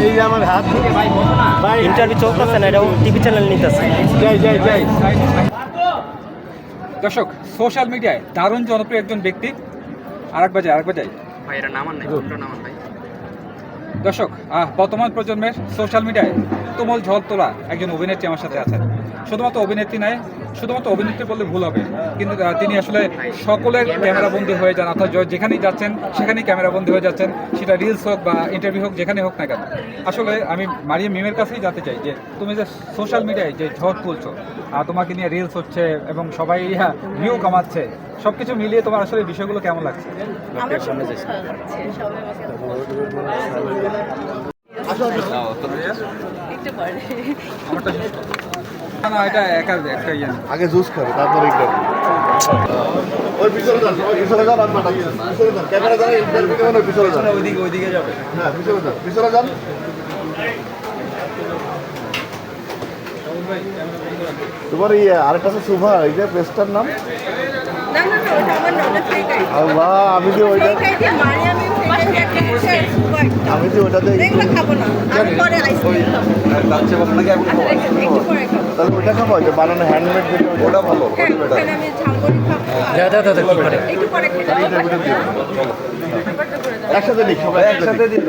এই যে আমার হাত থেকে ভাই ভাই ইন্টারভিউ চলতেছে না এটাও টিভি চ্যানেল নিতেছে। যাই যাই যাই। দর্শক সোশ্যাল মিডিয়ায় দারুণ জনপ্রিয় একজন ব্যক্তি। আরেক বাজায় আরেক বাজায়। ভাই এটা নামান নাই নামান ভাই দর্শক বর্তমান প্রজন্মের সোশ্যাল মিডিয়ায় তুমল ঝড় তোলা একজন অভিনেত্রী আমার সাথে আছেন। শুধুমাত্র অভিনেত্রী নয় শুধুমাত্র অভিনেত্রী বললে ভুল হবে। কিন্তু তিনি আসলে সকলের ক্যামেরা বন্দী হয়ে যান অর্থাৎ যেখানেই যাচ্ছেন সেখানেই ক্যামেরা বন্দী হয়ে যাচ্ছেন সেটা রিলস হোক বা ইন্টারভিউ হোক যেখানে হোক না কেন। আসলে আমি মারিয়া মিমের কাছেই জানতে চাই যে তুমি যে সোশ্যাল মিডিয়ায় যে ঝড় তুলছো আর তোমাকে নিয়ে রিলস হচ্ছে এবং সবাই ইহা ভিউ কামাচ্ছে সব কিছু মিলিয়ে তোমার আসলে বিষয়গুলো কেমন লাগছে? আমারটা শেষ। না না এটা একা একটা ইয়ে আগে জুস খাবে তারপরে ওই পিছনে যান ওই পিছনে যান আর পাঠাচ্ছি পিছনে যান ক্যামেরা যান ইন্টারভিউ দেবেন ওই পিছনে যান। ওইদিকে ওইদিকে যাবে। হ্যাঁ পিছনে যান পিছনে যান। তোমার ইয়ে আরেকটা আছে সুভা এই যে পেস্টার নাম? আল্লাহ আমি যে ওইটা আমি যে ওইটাতে এগুলো খাব না আমি পরে তাহলে ওইটা খাব ওইটা বানানো হ্যান্ডমেড ওটা ভালো ওখানে দাদা একসাথে দিই সবাই একসাথে দিই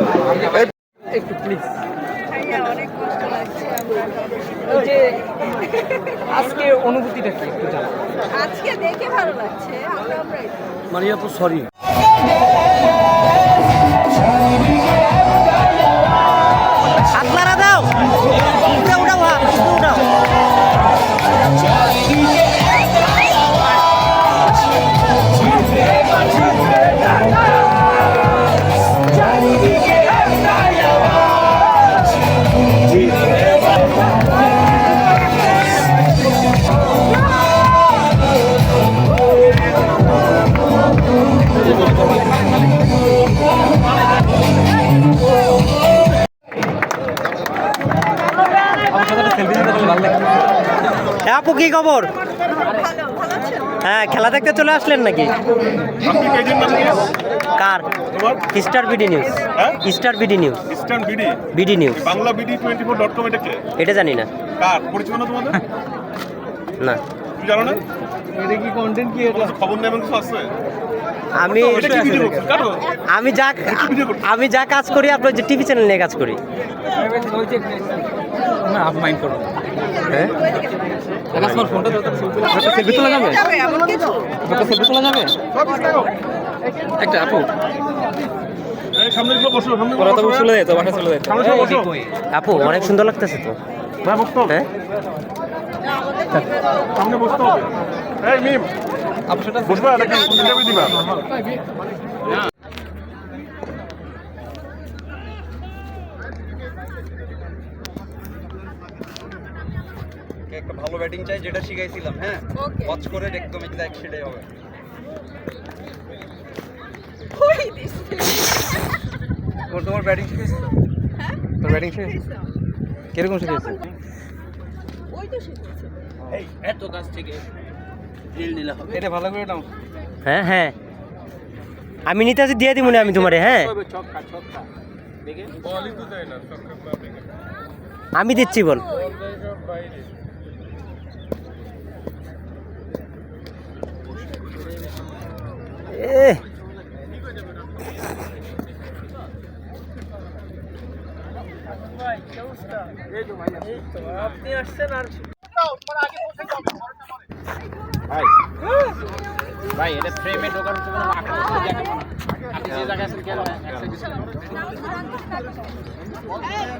যে আজকে অনুভূতিটা কি একটু জানা আজকে দেখে ভালো লাগছে মারিয়া তো সরি Música আপু কি খবর? হ্যাঁ খেলা দেখতে চলে আসলেন নাকি? কার? Star BD News Star BD News Star BD BD News Bangla BD twenty four dot com এটা কে? এটা জানি না। কার? পরিচিত না তোমাদের? না। তুমি জানো না? এটা কি কন্টেন্ট কি এটা খবর নেবেন কিছু আছে? আমি আমি যা আমি যা কাজ করি আপনার যে টিভি চ্যানেল নিয়ে কাজ করি। হ্যাঁ? একটা আপু। আপু অনেক সুন্দর লাগতেছে তো। ভাই বসতে হ্যাঁ? সামনে বসতে হবে। এই মিম বসবা নাকি ইন্টারভিউ দিবা একটা ভালো ব্যাটিং চাই যেটা শিখাইছিলাম হ্যাঁ? ওয়াচ করে একদম এক্সাক্ট সেটাই হবে। ওই তোমার ব্যাটিং শিখেছিস তোর ব্যাটিং শিখেছিস কীরকম শিখেছিস ওই তো শিখেছে এটা ভালো করে নাও। হ্যাঁ হ্যাঁ। আমি নিতে আছি দিয়ে দিব না আমি তোমারে হ্যাঁ। আমি দিচ্ছি বল। এ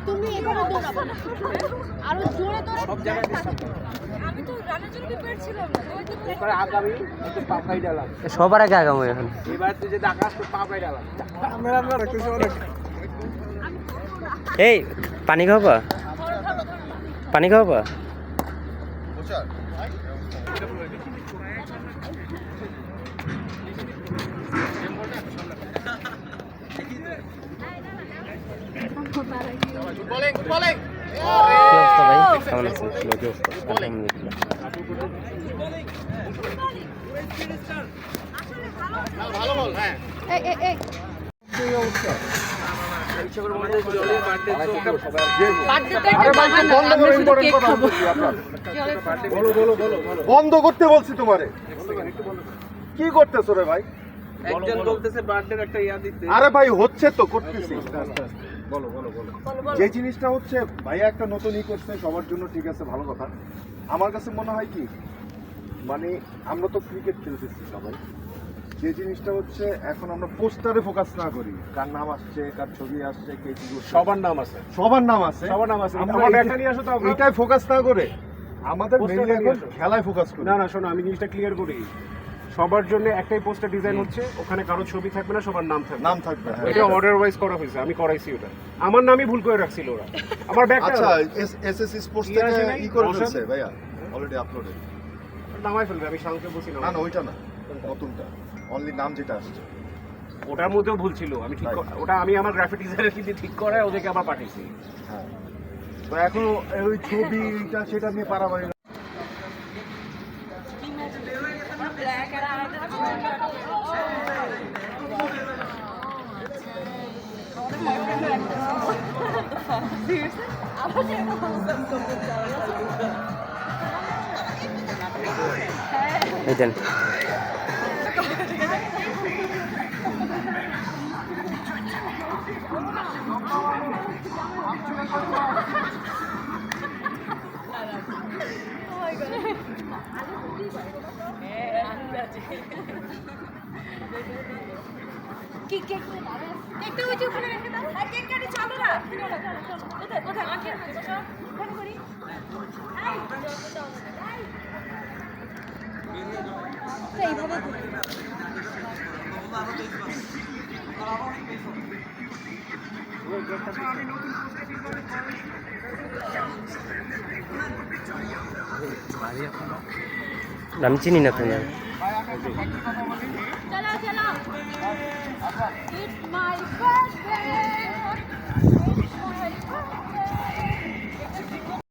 তুমি এখানে দৌড়াবো না আরও জোরে তো সব জায়গায় আমি তো রানের জন্য প্রিপেয়ার ছিলাম না তো সবার আগে আগামো এখন। পানি পানি ভাই কেমন আছেন আলহামদুলিল্লাহ এই এই এই বার্থডেতে একটা বাহানা আমরা শুধু কেক খাব বন্ধ করতে বলছি তোমারে। কি করতেছো রে ভাই? একজন বলতেছে বার্থডের একটা ইয়া দিতে। আরে ভাই হচ্ছে তো করতেছি। বলো বলো বলো। যে জিনিসটা হচ্ছে ভাইয়া একটা নতুন ই করছে সবার জন্য ঠিক আছে ভালো কথা। আমার কাছে মনে হয় কি মানে আমরা তো ক্রিকেট খেলতেছি সবাই। যে জিনিসটা হচ্ছে এখন আমরা পোস্টারে ফোকাস না করি। কার নাম আসছে কার ছবি আসছে কে কি সবার নাম আছে। সবার নাম আছে। সবার নাম আছে। এটাই ফোকাস না করে। আমাদের খেলায় ফোকাস করি। না না শোনো আমি জিনিসটা ক্লিয়ার করি। সবার জন্য একটাই পোস্টার ডিজাইন হচ্ছে ওখানে কারও ছবি থাকবে না সবার নাম থাকবে। নাম থাকবে হ্যাঁ। এটা অর্ডার ওয়াইজ করা হয়েছে আমি করাইছি ওটা। আমার নামই ভুল করে রাখছিল ওরা। আমার ব্যাগটা আচ্ছা এসএসসি স্পোর্টস থেকে ই করে? ফেলছে ভাইয়া? অলরেডি আপলোডেড নামাই ফেলবে আমি শান্তকে বলছি না না ওইটা না নতুনটা। অনলি নাম যেটা আসছে। ওটার মধ্যেও ভুল ছিল আমি ঠিক ওটা আমি আমার গ্রাফিক ডিজাইনের কিন্তু ঠিক করে ওদেরকে আবার পাঠিয়েছি। হ্যাঁ। তো এখন ওই ছবিটা সেটা নিয়ে পারাবাড়ি না। কি কেক? কেকটা ওই যে ওখানে রেখে দাও। আর কেক কাটি চলো না। কোথায়? কোথায়? আঁকের মধ্যে করি। এই। এইভাবে করি। আমি চিনি না তুমি চলো চলো! It's my birthday!